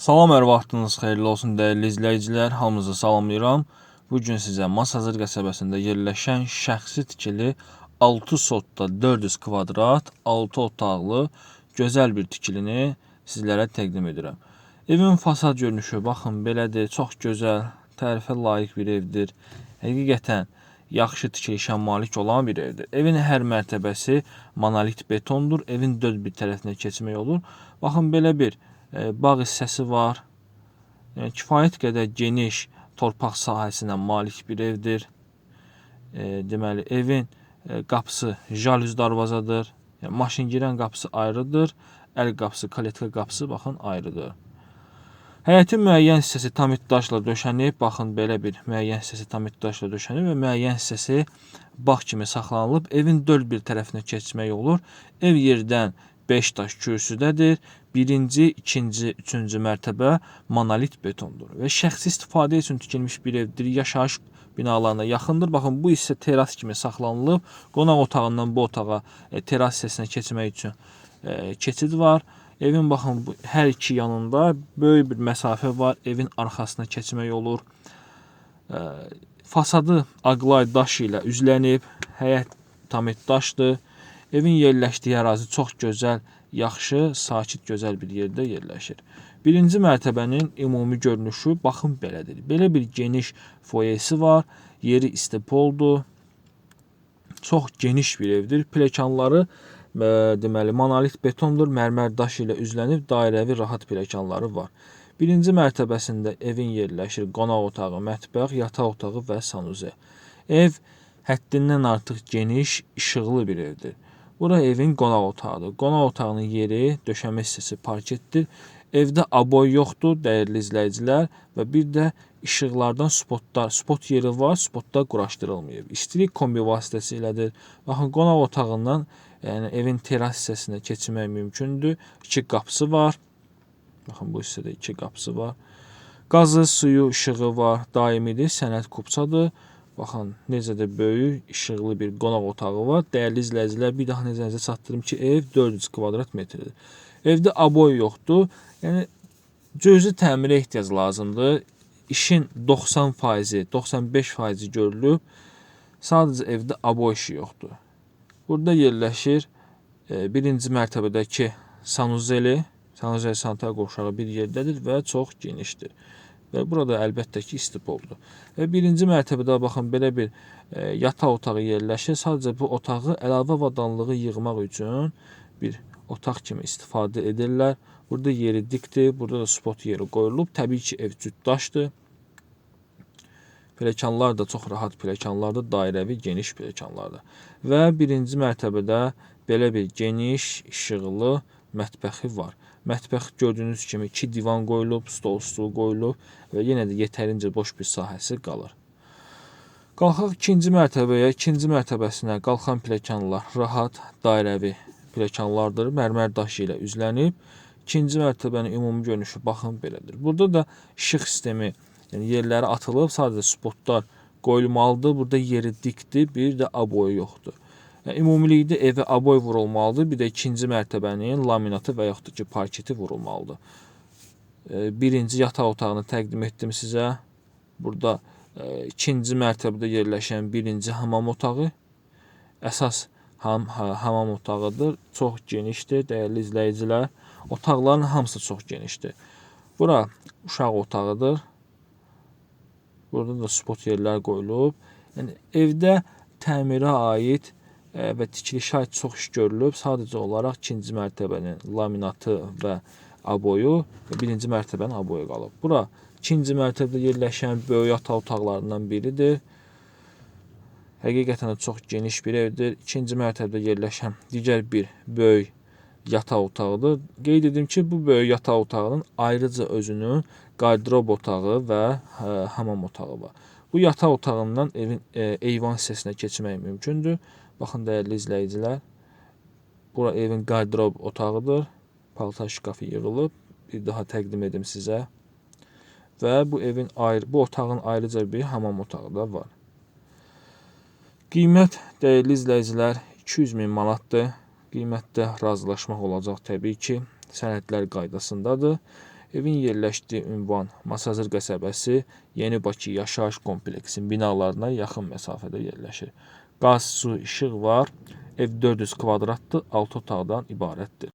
Salam, hər vaxtınız xeyirli olsun dəyərli izləyicilər. Hamınızı salamlayıram. Bu gün sizə Masazır qəsəbəsində yerləşən şəxsi tikili 6 sotda 400 kvadrat, 6 otaqlı gözəl bir tikilini sizlərə təqdim edirəm. Evin fasad görünüşü baxın belədir. Çox gözəl, tərifə layiq bir evdir. Həqiqətən yaxşı tikilişə malik olan bir evdir. Evin hər mərtəbəsi monolit betondur. Evin dörd bir tərəfinə keçmək olur. Baxın belə bir bağ hissəsi var. Yəni kifayət qədər geniş torpaq sahəsinə malik bir evdir. Deməli evin e, qapısı jalüz darvazadır. Yəni maşın girən qapısı ayrıdır. Əl qapısı, kaletka qapısı baxın ayrıdır. Həyətin müəyyən hissəsi tamit daşla döşənib. Baxın belə bir müəyyən hissəsi tamit daşla döşənib və müəyyən hissəsi bağ kimi saxlanılıb. Evin dörd bir tərəfinə keçmək olur. Ev yerdən 5 daş kürsüdədir. Birinci, ikinci, üçüncü mərtəbə monolit betondur və şəxsi istifadə üçün tikilmiş bir evdir. Yaşayış binalarına yaxındır. Baxın bu hissə teras kimi saxlanılıb. Qonaq otağından bu otağa e, teras hissəsinə keçmək üçün e, keçid var. Evin baxın bu hər iki yanında böyük bir məsafə var. Evin arxasına keçmək olur. E, fasadı aqlay daş ilə üzlənib. Həyət tamit daşdır. Evin yerləşdiyi ərazi çox gözəl, yaxşı, sakit, gözəl bir yerdə yerləşir. Birinci mərtəbənin ümumi görünüşü baxın belədir. Belə bir geniş foyesi var. Yeri istepoldur. Çox geniş bir evdir. Pilləkənləri e, deməli monolit betondur, mərmər daş ilə üzlənib dairəvi rahat pilləkənləri var. Birinci mərtəbəsində evin yerləşir qonaq otağı, mətbəx, yataq otağı və sanuze. Ev həddindən artıq geniş, işıqlı bir evdir. Bura evin qonaq otağıdır. Qonaq otağının yeri, döşəmə hissəsi parketdir. Evdə aboy yoxdur, dəyərli izləyicilər, və bir də işıqlardan spotlar, spot yeri var, spotlar quraşdırılmayıb. İstilik kombi vasitəsilədir. Baxın, qonaq otağından, yəni evin teras hissəsinə keçmək mümkündür. İki qapısı var. Baxın, bu hissədə iki qapısı var. Qazı, suyu, işığı var, daimidir, sənəd kupçadır. Baxın, necə də böyük, işıqlı bir qonaq otağı var. Dəyərli izləyicilər, bir daha nəzərinizə çatdırım ki, ev 400 kvadrat metrdir. Evdə aboy yoxdur. Yəni cüzi təmirə ehtiyac lazımdır. İşin 90%, 95% görülüb. Sadəcə evdə aboy işi yoxdur. Burada yerləşir e, birinci mərtəbədəki sanuzeli, sanuzeli sanitar qovşağı bir yerdədir və çox genişdir. Və burada əlbəttə ki, istipoldur. Və birinci mərtəbədə baxın belə bir e, yataq otağı yerləşir. Sadəcə bu otağı əlavə avadanlığı yığmaq üçün bir otaq kimi istifadə edirlər. Burada yeri dikdir, burada da spot yeri qoyulub. Təbii ki, ev cütdaşdır. Pilləkənlər də çox rahat pilləkənlardır, dairəvi, geniş pilləkənlardır. Və birinci mərtəbədə belə bir geniş, işıqlı mətbəxi var. Mətbəx gördüyünüz kimi iki divan qoyulub, stol stul qoyulub və yenə də yetərincə boş bir sahəsi qalır. Qalxaq ikinci mərtəbəyə. İkinci mərtəbəsinə qalxan pilləkənlər rahat, dairəvi pilləkənlardır. Mərmər daşı ilə üzlənib. İkinci mərtəbənin ümumi görünüşü baxın belədir. Burada da işıq sistemi, yəni yerləri atılıb, sadəcə spotlar qoyulmalıdır. Burada yeri dikdir, bir də aboy yoxdur. Yəni, ümumilikdə evə aboy vurulmalıdır. Bir də ikinci mərtəbənin laminatı və yaxud da ki, parketi vurulmalıdır. E, Birinci yataq otağını təqdim etdim sizə. Burada e, ikinci mərtəbədə yerləşən birinci hamam otağı. Əsas ham, ha, hamam otağıdır. Çox genişdir, dəyərli izləyicilər. Otaqların hamısı çox genişdir. Bura uşaq otağıdır. Burada da spot yerlər qoyulub. Yəni evdə təmirə aid və tikilişə aid çox iş görülüb. Sadəcə olaraq ikinci mərtəbənin laminatı və aboyu və birinci mərtəbənin aboyu qalıb. Bura ikinci mərtəbədə yerləşən böyük yataq otaqlarından biridir. Həqiqətən də çox geniş bir evdir. İkinci mərtəbədə yerləşən digər bir böyük yataq otağıdır. Qeyd edim ki, bu böyük yataq otağının ayrıca özünün qardırob otağı və hamam otağı var. Bu yataq otağından evin e, eyvan hissəsinə keçmək mümkündür. Baxın dəyərli izləyicilər, bura evin qardırob otağıdır. Paltar şkafı yığılıb. Bir daha təqdim edim sizə. Və bu evin ayrı, bu otağın ayrıca bir hamam otağı da var. Qiymət dəyərli izləyicilər 200 min manatdır. Qiymətdə razılaşmaq olacaq təbii ki. Sənədlər qaydasındadır. Evin yerləşdiyi ünvan Masazır qəsəbəsi Yeni Bakı yaşayış kompleksinin binalarına yaxın məsafədə yerləşir. Qaz, su, işıq var. Ev 400 kvadratdır, 6 otaqdan ibarətdir.